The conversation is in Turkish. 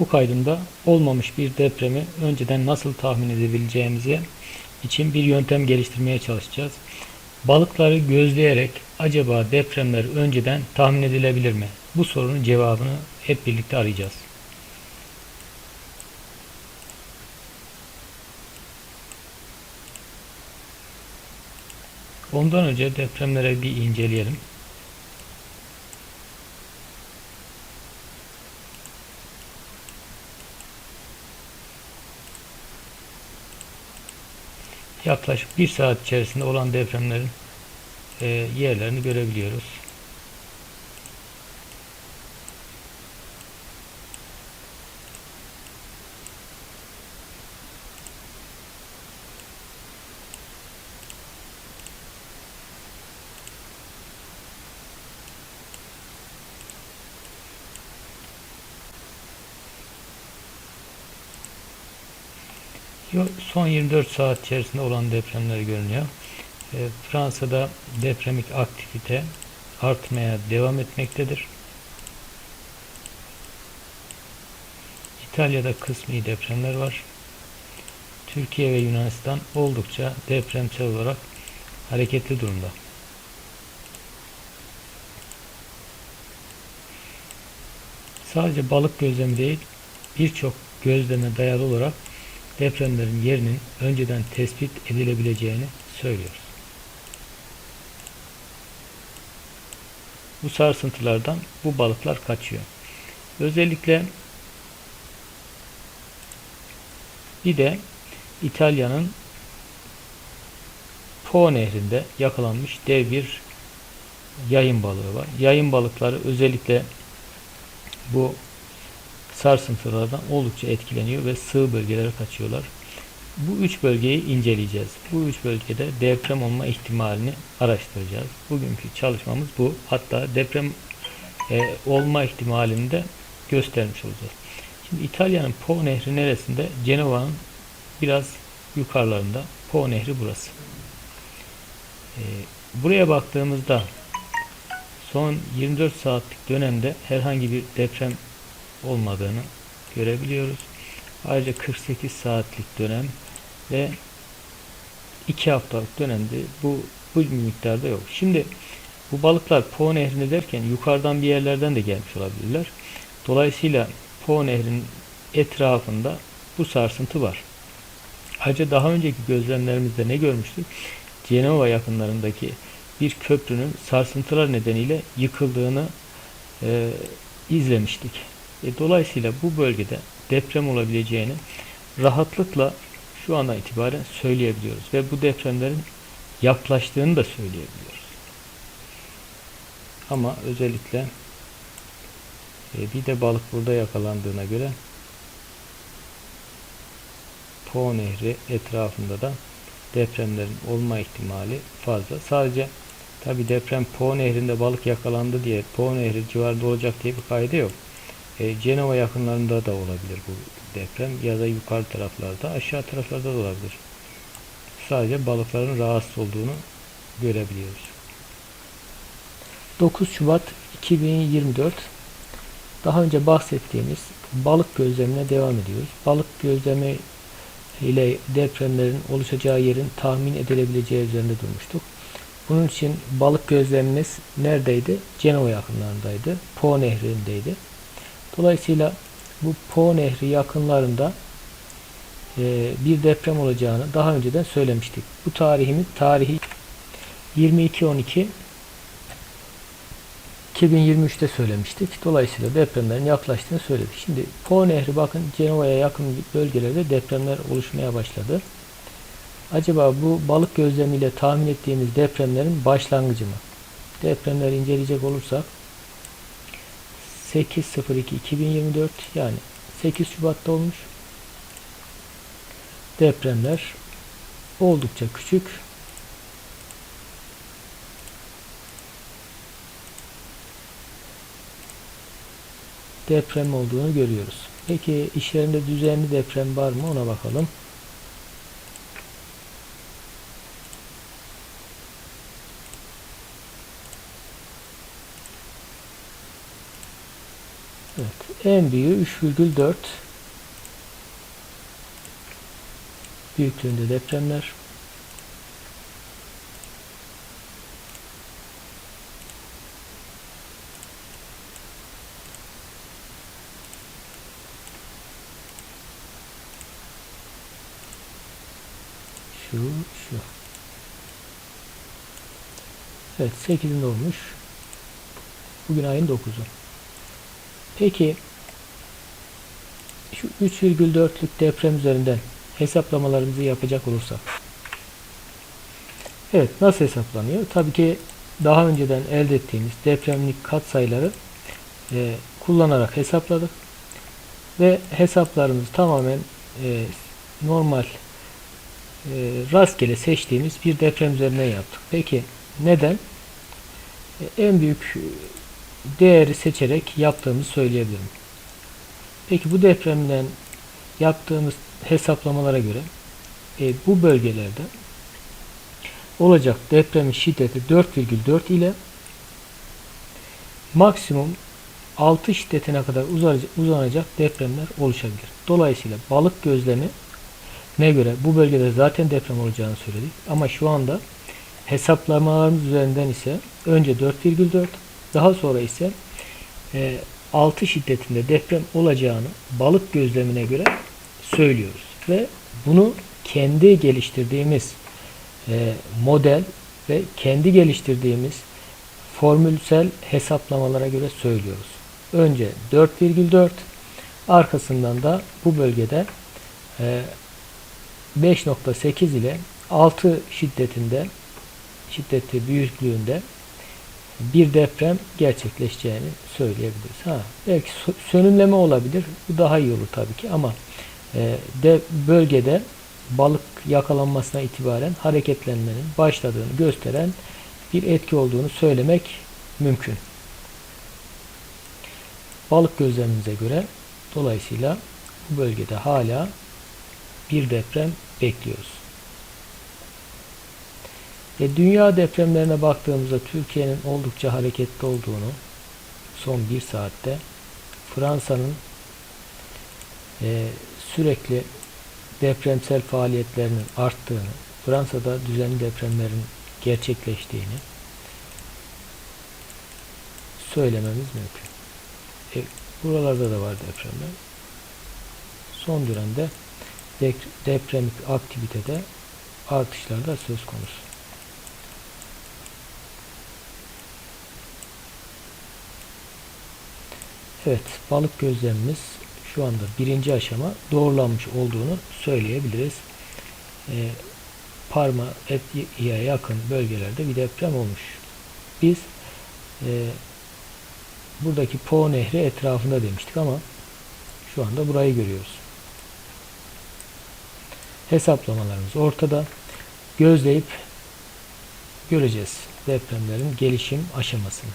Bu kaydımda olmamış bir depremi önceden nasıl tahmin edebileceğimizi için bir yöntem geliştirmeye çalışacağız. Balıkları gözleyerek acaba depremler önceden tahmin edilebilir mi? Bu sorunun cevabını hep birlikte arayacağız. Ondan önce depremlere bir inceleyelim. Yaklaşık bir saat içerisinde olan depremlerin e, yerlerini görebiliyoruz. Son 24 saat içerisinde olan depremler görünüyor. E, Fransa'da depremik aktivite artmaya devam etmektedir. İtalya'da kısmi depremler var. Türkiye ve Yunanistan oldukça depremsel olarak hareketli durumda. Sadece balık gözlemi değil, birçok gözleme dayalı olarak depremlerin yerinin önceden tespit edilebileceğini söylüyoruz. Bu sarsıntılardan bu balıklar kaçıyor. Özellikle bir de İtalya'nın Po nehrinde yakalanmış dev bir yayın balığı var. Yayın balıkları özellikle bu sarsıntılardan oldukça etkileniyor ve sığ bölgelere kaçıyorlar. Bu üç bölgeyi inceleyeceğiz. Bu üç bölgede deprem olma ihtimalini araştıracağız. Bugünkü çalışmamız bu. Hatta deprem e, olma ihtimalini de göstermiş olacağız. Şimdi İtalya'nın Po Nehri neresinde? Cenova'nın biraz yukarılarında. Po Nehri burası. E, buraya baktığımızda son 24 saatlik dönemde herhangi bir deprem olmadığını görebiliyoruz. Ayrıca 48 saatlik dönem ve 2 haftalık dönemde bu bu miktarda yok. Şimdi bu balıklar Po Nehri'ne derken yukarıdan bir yerlerden de gelmiş olabilirler. Dolayısıyla Po Nehri'nin etrafında bu sarsıntı var. Ayrıca daha önceki gözlemlerimizde ne görmüştük? Cenova yakınlarındaki bir köprünün sarsıntılar nedeniyle yıkıldığını e, izlemiştik. E, dolayısıyla bu bölgede deprem olabileceğini rahatlıkla şu ana itibaren söyleyebiliyoruz ve bu depremlerin yaklaştığını da söyleyebiliyoruz. Ama özellikle e, bir de balık burada yakalandığına göre Po Nehri etrafında da depremlerin olma ihtimali fazla. Sadece tabi deprem Po Nehri'nde balık yakalandı diye Po Nehri civarında olacak diye bir kaide yok. E, Cenova yakınlarında da olabilir bu deprem ya da yukarı taraflarda, aşağı taraflarda da olabilir. Sadece balıkların rahatsız olduğunu görebiliyoruz. 9 Şubat 2024 daha önce bahsettiğimiz balık gözlemine devam ediyoruz. Balık gözlemi ile depremlerin oluşacağı yerin tahmin edilebileceği üzerinde durmuştuk. Bunun için balık gözlemimiz neredeydi? Cenova yakınlarındaydı. Po nehrindeydi. Dolayısıyla bu Po Nehri yakınlarında e, bir deprem olacağını daha önceden söylemiştik. Bu tarihimiz tarihi 22-12 2023'te söylemiştik. Dolayısıyla depremlerin yaklaştığını söyledik. Şimdi Po Nehri bakın Cenova'ya yakın bölgelerde depremler oluşmaya başladı. Acaba bu balık gözlemiyle tahmin ettiğimiz depremlerin başlangıcı mı? Depremleri inceleyecek olursak 8.02.2024 yani 8 Şubat'ta olmuş. Depremler oldukça küçük. Deprem olduğunu görüyoruz. Peki işlerinde düzenli deprem var mı ona bakalım. Evet. En büyüğü 3,4 büyüklüğünde depremler. Şu, şu. Evet 8'inde olmuş. Bugün ayın 9'u. Peki şu 3,4'lük deprem üzerinden hesaplamalarımızı yapacak olursak. Evet nasıl hesaplanıyor? Tabii ki daha önceden elde ettiğimiz depremlik katsayıları e, kullanarak hesapladık. Ve hesaplarımız tamamen e, normal e, rastgele seçtiğimiz bir deprem üzerinden yaptık. Peki neden? E, en büyük değeri seçerek yaptığımızı söyleyebilirim. Peki bu depremden yaptığımız hesaplamalara göre e, bu bölgelerde olacak depremin şiddeti 4,4 ile maksimum 6 şiddetine kadar uzanacak depremler oluşabilir. Dolayısıyla balık gözlemi ne göre bu bölgede zaten deprem olacağını söyledik. Ama şu anda hesaplamalarımız üzerinden ise önce 4,4 daha sonra ise e, 6 şiddetinde deprem olacağını balık gözlemine göre söylüyoruz. Ve bunu kendi geliştirdiğimiz e, model ve kendi geliştirdiğimiz formülsel hesaplamalara göre söylüyoruz. Önce 4,4 arkasından da bu bölgede e, 5.8 ile 6 şiddetinde şiddeti büyüklüğünde bir deprem gerçekleşeceğini söyleyebiliriz. Ha, belki sönümleme olabilir. Bu daha iyi olur tabii ki ama e, de bölgede balık yakalanmasına itibaren hareketlenmenin başladığını gösteren bir etki olduğunu söylemek mümkün. Balık gözlemimize göre dolayısıyla bu bölgede hala bir deprem bekliyoruz. E, dünya depremlerine baktığımızda Türkiye'nin oldukça hareketli olduğunu son bir saatte Fransa'nın e, sürekli depremsel faaliyetlerinin arttığını, Fransa'da düzenli depremlerin gerçekleştiğini söylememiz mümkün. E, buralarda da var depremler. Son dönemde depremik aktivitede artışlar da söz konusu. Evet, balık gözlemimiz şu anda birinci aşama doğrulanmış olduğunu söyleyebiliriz. E, Parma, Etiya'ya yakın bölgelerde bir deprem olmuş. Biz e, buradaki Po Nehri etrafında demiştik ama şu anda burayı görüyoruz. Hesaplamalarımız ortada. Gözleyip göreceğiz depremlerin gelişim aşamasını.